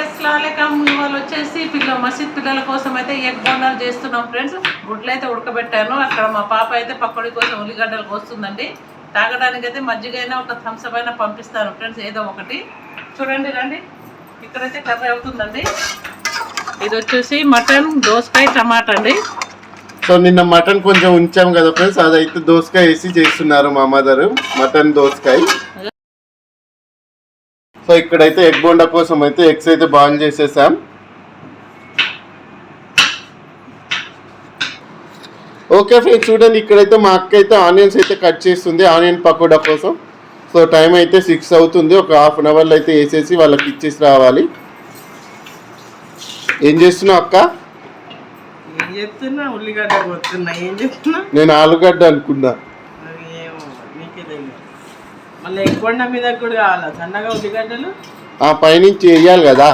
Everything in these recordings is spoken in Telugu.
అస్సలాలేకం వాళ్ళు వచ్చేసి పిల్ల మసీద్ పిల్లల కోసం అయితే ఎగ్ బోండాలు చేస్తున్నాం ఫ్రెండ్స్. గుడ్లు అయితే ఉడకబెట్టాను. అక్కడ మా పాప అయితే పకోడీ కోసం ఉల్లిగడ్డలు కోస్తుందండి. తాగడానికి అయితే మజ్జిగ అయినా ఒక థమ్స్అప్ అయినా పంపిస్తాను ఫ్రెండ్స్ ఏదో ఒకటి. చూడండి రండి. ఇక్కడైతే కర్రీ అవుతుందండి. ఇది వచ్చేసి మటన్ దోసకాయ టమాటా అండి. సో నిన్న మటన్ కొంచెం ఉంచాం కదా ఫ్రెండ్స్ అదైతే దోసకాయ వేసి చేస్తున్నారు మా మదరు. మటన్ దోసకాయ. సో ఇక్కడైతే ఎగ్ బోండా కోసం అయితే ఎగ్స్ అయితే బాయిల్ చేసేసాం. ఓకే ఫ్రెండ్స్ చూడండి ఇక్కడైతే మా అక్క అయితే ఆనియన్స్ అయితే కట్ చేస్తుంది ఆనియన్ పకోడా కోసం. సో టైం అయితే సిక్స్ అవుతుంది ఒక హాఫ్ అన్ అవర్లో అయితే వేసేసి వాళ్ళకి ఇచ్చేసి రావాలి. ఏం చేస్తున్నావు అక్క? నేను ఆలుగడ్డ అనుకున్నా మరి ఏమో నీకే తెలియదు మళ్ళీ ఎక్కువ మీద కూడా కావాలా? సన్నగా ఉల్లిగడ్డలు ఆ పైనుంచి వేయాలి కదా.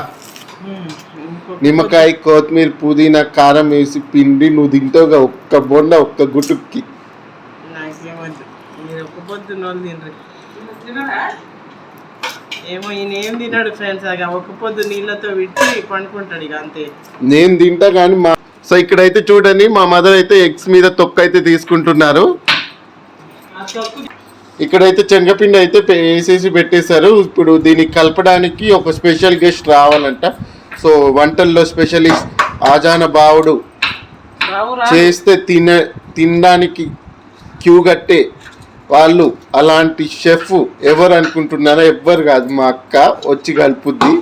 నిమ్మకాయ కొత్తిమీర పుదీనా కారం వేసి పిండి నువ్వు తింటావుగా ఒక్క బొండ ఒక్క తినరు. ఏమో ఈయన ఏం తిన్నాడు ఫ్రెండ్స్? అగా ఒక్క పొద్దు నీళ్ళతో విట్టి పండుకుంటాడు ఇక అంతే. నేను తింటా కానీ మా సో ఇక్కడైతే చూడండి మా మదర్ అయితే ఎగ్స్ మీద తొక్క అయితే తీసుకుంటున్నారు ఇక్కడైతే శనగపిండి అయితే వేసేసి పెట్టేశారు. ఇప్పుడు దీనికి కలపడానికి ఒక స్పెషల్ గెస్ట్ రావాలంట. సో వంటల్లో స్పెషలిస్ట్ ఆజాన బావుడు చేస్తే తిన తినడానికి క్యూ కట్టే వాళ్ళు అలాంటి షెఫ్ ఎవరు అనుకుంటున్నారో? ఎవ్వరు కాదు. మా అక్క వచ్చి కలుపుద్ది.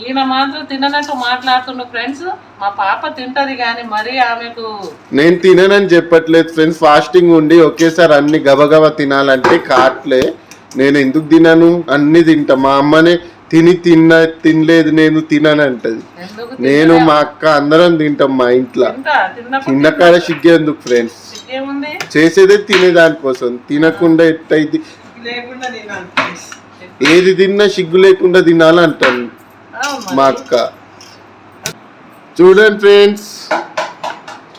ఈయన మాత్రం తిననట్టు మాట్లాడుతుండు ఫ్రెండ్స్. మా పాప తింటది కానీ మరీ ఆమెకు నేను తిననని చెప్పట్లేదు ఫ్రెండ్స్. ఫాస్టింగ్ ఉండి ఒకేసారి అన్ని గబగబా తినాలంటే కాట్లే. నేను ఎందుకు తినను? అన్ని తింటా. మా అమ్మనే తిని తిన్న తినలేదు నేను తినను అంటది ఎందుకు నేను మా అక్క అందరం తింటాం మా ఇంట్లో. తిన్నకాడ సిగ్గేందుకు ఫ్రెండ్స్? చేసేదే తినేదానికోసం. తినకుండా ఎట్టయితే ఏది తిన్నా సిగ్గు లేకుండా తినాలంటాను మా అక్క. చూడండి ఫ్రెండ్స్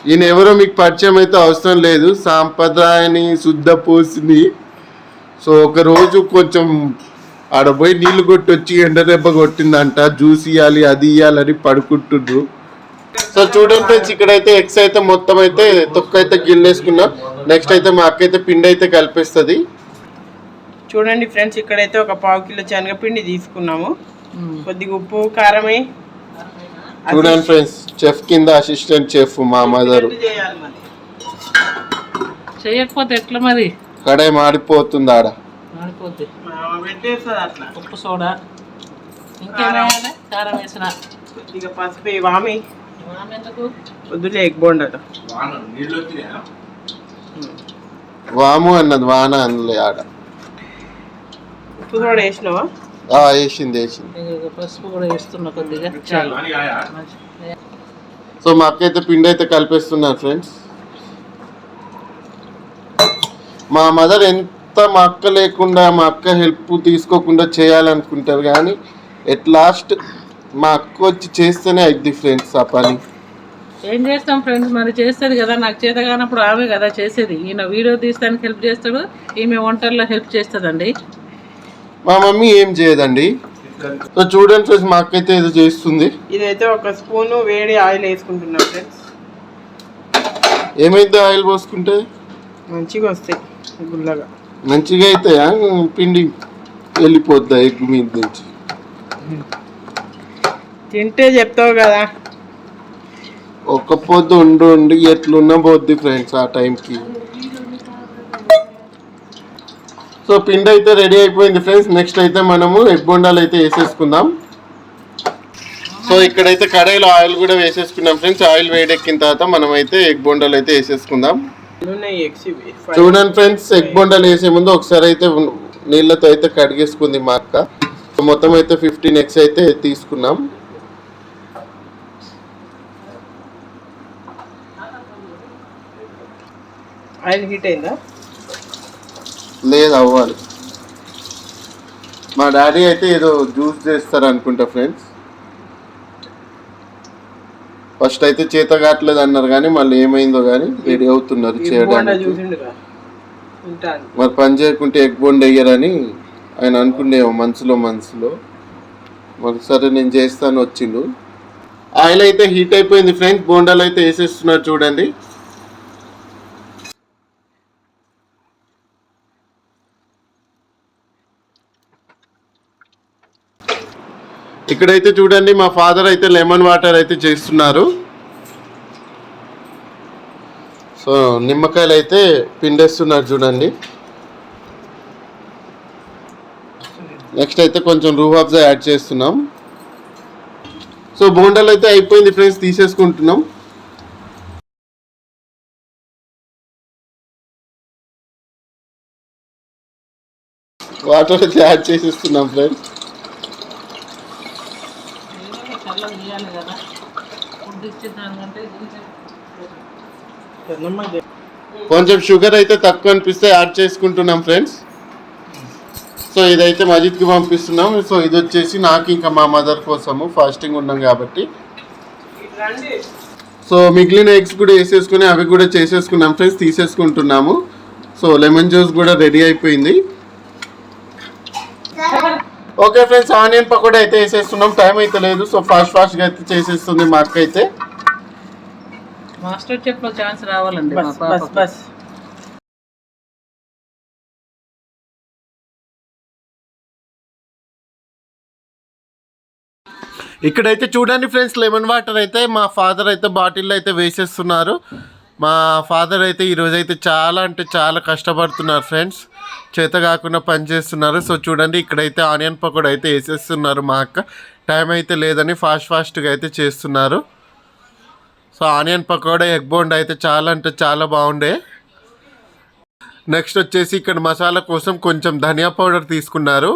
ఈయన ఎవరో మీకు పరిచయం అయితే అవసరం లేదు. సాంప్రదాయని శుద్ధ పోసింది సో ఒకరోజు కొంచెం ఆడ పోయి నీళ్ళు కొట్టి వచ్చి ఎండదెబ్బ కొట్టిందంట. జ్యూస్ ఇవ్వాలి అది ఇవ్వాలని పడుకుంటుండ్రు. సో చూడండి ఫ్రెండ్స్ ఇక్కడైతే ఎగ్స్ అయితే మొత్తం అయితే తొక్క అయితే గిల్లేసుకున్నా. నెక్స్ట్ అయితే మా అక్క అయితే పిండి అయితే కలిపేస్తుంది. చూడండి ఫ్రెండ్స్ ఇక్కడైతే ఒక పావు కిలో శనగపిండి తీసుకున్నాము. కొద్దిగా ఉప్పు కారమే చూడండి ఫ్రెండ్స్ చెఫ్ కింద అసిస్టెంట్ చెఫ్ మా మదరు చేయకపోతే ఎట్లా మరి? కడాయి మాడిపోతుంది ఆడ. ఉప్పు సోడా. ఇంకేమేయాలి కారం. వేసిన. కొద్దిగా పసుపు వామి. వద్దులే ఎగ్ బోండట. వాము అన్నది వాన అనలే ఆడ. ఉప్పు కూడా వేసినావా? వేసింది వేసింది. ఇక పసుపు కూడా వేస్తున్నా కొద్దిగా. చాలు. సో మా అక్క అయితే పిండి అయితే కలిపేస్తున్నారు ఫ్రెండ్స్. మా మదర్ ఎంత మా అక్క లేకుండా మా అక్క హెల్ప్ తీసుకోకుండా చేయాలనుకుంటారు కానీ ఎట్ లాస్ట్ మా అక్క వచ్చి చేస్తేనే అయిద్ది ఫ్రెండ్స్ ఆ పని. ఏం చేస్తాం ఫ్రెండ్స్? మరి చేస్తుంది కదా నాకు చేత కానప్పుడు ఆమె కదా చేసేది. ఈయన వీడియో తీస్తానికి హెల్ప్ చేస్తాడు ఈమె వంటల్లో హెల్ప్ చేస్తుందండి. మా మమ్మీ ఏం చేయదండి. సో చూడండి ఫ్రెండ్స్ మా అక్క అయితే ఏదో చేస్తుంది. ఇదైతే ఒక స్పూను వేడి ఆయిల్ వేసుకుంటున్నా ఫ్రెండ్స్. ఏమైతే ఆయిల్ పోసుకుంటే? మంచిగా వస్తాయి గుల్లగా. మంచిగా అవుతాయా పిండి వెళ్ళిపోద్దా ఎగ్ మీద నుంచి? తింటే చెప్తావు కదా. ఒక్క పొద్దు ఉండి ఉండి ఎట్లున్నా పోద్ది ఫ్రెండ్స్ ఆ టైంకి. సో పిండి అయితే రెడీ అయిపోయింది ఫ్రెండ్స్. నెక్స్ట్ అయితే మనము ఎగ్ బొండాలు అయితే వేసేసుకుందాం. సో ఇక్కడైతే కడాయిలో ఆయిల్ కూడా వేసేసుకున్నాం ఫ్రెండ్స్. ఆయిల్ వేడెక్కిన తర్వాత మనం అయితే ఎగ్ బొండాలు అయితే వేసేసుకుందాం. చూడండి ఫ్రెండ్స్ ఎగ్ బొండాలు వేసే ముందు ఒకసారి అయితే నీళ్ళతో అయితే కడిగేసుకుంది మా అక్క. మొత్తం అయితే ఫిఫ్టీన్ ఎగ్స్ అయితే తీసుకున్నాం. ఆయిల్ హీట్ అయిందా? లేదు అవ్వాలి మా డాడీ అయితే ఏదో జ్యూస్ చేస్తారు అనుకుంటా ఫ్రెండ్స్. ఫస్ట్ అయితే చేత కావట్లేదు అన్నారు కానీ మళ్ళీ ఏమైందో కానీ రెడీ అవుతున్నారు చేయడానికి. మరి పని చేయకుంటే ఎగ్ బొండ్ వేయరని ఆయన అనుకునేమో మనసులో మనసులో. మరి సరే నేను చేస్తాను వచ్చిండు. ఆయిల్ అయితే హీట్ అయిపోయింది ఫ్రెండ్స్ బోండాలు అయితే వేసేస్తున్నారు చూడండి. ఇక్కడైతే చూడండి మా ఫాదర్ అయితే లెమన్ వాటర్ అయితే చేస్తున్నారు. సో నిమ్మకాయలు అయితే పిండేస్తున్నారు చూడండి. నెక్స్ట్ అయితే కొంచెం రూహాబ్జా యాడ్ చేస్తున్నాం. సో బోండాలు అయితే అయిపోయింది ఫ్రెండ్స్ తీసేసుకుంటున్నాం. వాటర్ అయితే యాడ్ చేసేస్తున్నాం ఫ్రెండ్స్. కదా. ఫుడ్ ఇది కొంచెం షుగర్ అయితే తక్కువ అనిపిస్తే యాడ్ చేసుకుంటున్నాం ఫ్రెండ్స్. సో ఇదైతే మజిద్కి పంపిస్తున్నాం. సో ఇది వచ్చేసి నాకు ఇంకా మా మదర్ కోసము ఫాస్టింగ్ ఉన్నాం కాబట్టి. సో మిగిలిన ఎగ్స్ కూడా వేసేసుకుని అవి కూడా చేసేసుకున్నాం ఫ్రెండ్స్ తీసేసుకుంటున్నాము. సో లెమన్ జ్యూస్ కూడా రెడీ అయిపోయింది. ఓకే ఫ్రెండ్స్ ఆనియన్ పకోడా అయితే వేసేస్తున్నాం. టైం అయితే లేదు సో ఫాస్ట్ ఫాస్ట్గా అయితే చేసేస్తుంది మా అక్క అయితే మాస్టర్ చెఫ్లో ఛాన్స్ రావాలండి మా బస్. బస్ ఇక్కడైతే చూడండి ఫ్రెండ్స్ లెమన్ వాటర్ అయితే మా ఫాదర్ అయితే బాటిల్లో అయితే వేసేస్తున్నారు. మా ఫాదర్ అయితే ఈరోజు అయితే చాలా అంటే చాలా కష్టపడుతున్నారు ఫ్రెండ్స్. చేత కాకుండా పని చేస్తున్నారు. సో చూడండి ఇక్కడైతే ఆనియన్ పకోడా అయితే వేసేస్తున్నారు మా అక్క. టైం అయితే లేదని ఫాస్ట్ ఫాస్ట్గా అయితే చేస్తున్నారు. So onion pakoda egg bonda అయితే చాలా అంటే చాలా బాగుండే. నెక్స్ట్ వచ్చేసి ఇక్కడ మసాలా కోసం కొంచెం ధనియా పౌడర్ తీసుకున్నారు.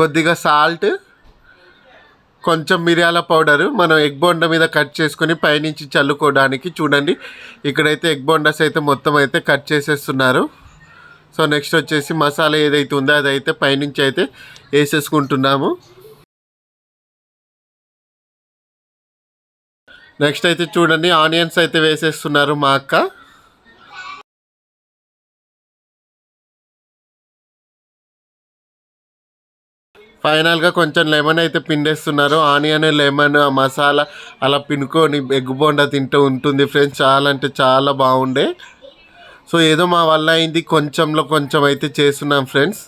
కొద్దిగా సాల్ట్. కొంచెం మిరియాల పౌడరు మనం ఎగ్ బొండ మీద కట్ చేసుకొని పైనుంచి చల్లుకోవడానికి చూడండి. ఇక్కడైతే ఎగ్ బోండాస్ అయితే మొత్తం అయితే కట్ చేసేస్తున్నారు. సో నెక్స్ట్ వచ్చేసి మసాలా ఏదైతే ఉందో అదైతే పైనుంచి అయితే వేసేసుకుంటున్నాము. నెక్స్ట్ అయితే చూడండి ఆనియన్స్ అయితే వేసేస్తున్నారు మా అక్క. ఫైనల్గా కొంచెం లెమన్ అయితే పిండేస్తున్నారు. ఆనియన్ లెమన్ ఆ మసాలా అలా పిండుకొని ఎగ్ బోండా తింటూ ఉంటుంది ఫ్రెండ్స్. చాలా అంటే చాలా బాగుండే. సో ఏదో మా వల్ల అయింది. కొంచెంలో కొంచెం అయితే చేస్తున్నాం ఫ్రెండ్స్.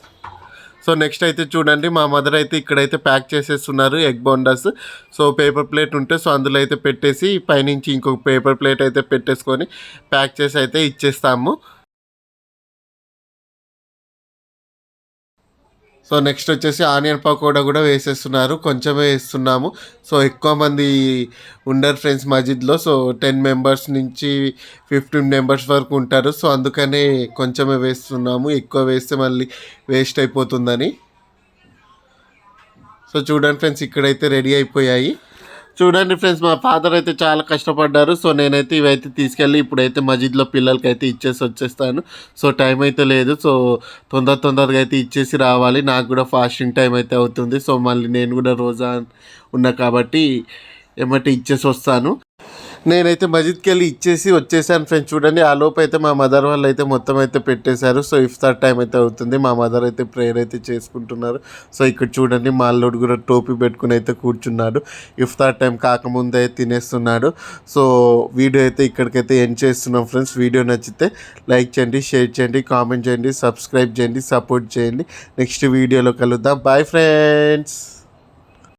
సో నెక్స్ట్ అయితే చూడండి మా మదర్ అయితే ఇక్కడైతే ప్యాక్ చేసేస్తున్నారు egg bondas. So paper plate ఉంటే సో అందులో అయితే పెట్టేసి పైనుంచి ఇంకొక పేపర్ ప్లేట్ అయితే పెట్టేసుకొని ప్యాక్ చేసి అయితే ఇచ్చేస్తాము. సో నెక్స్ట్ వచ్చేసి ఆనియన్ పకోడా కూడా వేసేస్తున్నారు. కొంచెమే వేస్తున్నాము. సో ఎక్కువ మంది ఉండరు ఫ్రెండ్స్ మజిద్లో సో టెన్ మెంబర్స్ నుంచి ఫిఫ్టీన్ మెంబర్స్ వరకు ఉంటారు. సో అందుకనే కొంచెమే వేస్తున్నాము. ఎక్కువ వేస్తే మళ్ళీ వేస్ట్ అయిపోతుందని. సో చూడండి ఫ్రెండ్స్ ఇక్కడైతే రెడీ అయిపోయాయి. చూడండి ఫ్రెండ్స్ మా ఫాదర్ అయితే చాలా కష్టపడ్డారు. సో నేనైతే ఇవైతే తీసుకెళ్ళి ఇప్పుడైతే మజిద్లో పిల్లలకి అయితే ఇచ్చేసి వచ్చేస్తాను. సో టైం అయితే లేదు. సో తొందర తొందరగా అయితే ఇచ్చేసి రావాలి. నాకు కూడా ఫాస్టింగ్ టైం అయితే అవుతుంది. సో మళ్ళీ నేను కూడా రోజా ఉన్నా కాబట్టి ఏమంటే ఇచ్చేసి వస్తాను. నేనైతే మజిద్కి వెళ్ళి ఇచ్చేసి వచ్చేసాను ఫ్రెండ్స్ చూడండి ఆ లోపు అయితే మా మదర్ వాళ్ళు అయితే మొత్తం అయితే పెట్టేశారు. సో ఇఫ్తార్ టైం అయితే అవుతుంది. మా మదర్ అయితే ప్రేయర్ అయితే చేసుకుంటున్నారు. సో ఇక్కడ చూడండి మా అల్లుడు కూడా టోపీ పెట్టుకుని అయితే కూర్చున్నాడు. ఇఫ్తార్ టైం కాకముందే తినేస్తున్నాడు. సో వీడియో అయితే ఇక్కడికైతే ఎండ్ చేస్తున్నాం ఫ్రెండ్స్ వీడియో నచ్చితే లైక్ చేయండి షేర్ చేయండి కామెంట్ చేయండి సబ్స్క్రైబ్ చేయండి సపోర్ట్ చేయండి. నెక్స్ట్ వీడియోలో కలుద్దాం. Bye friends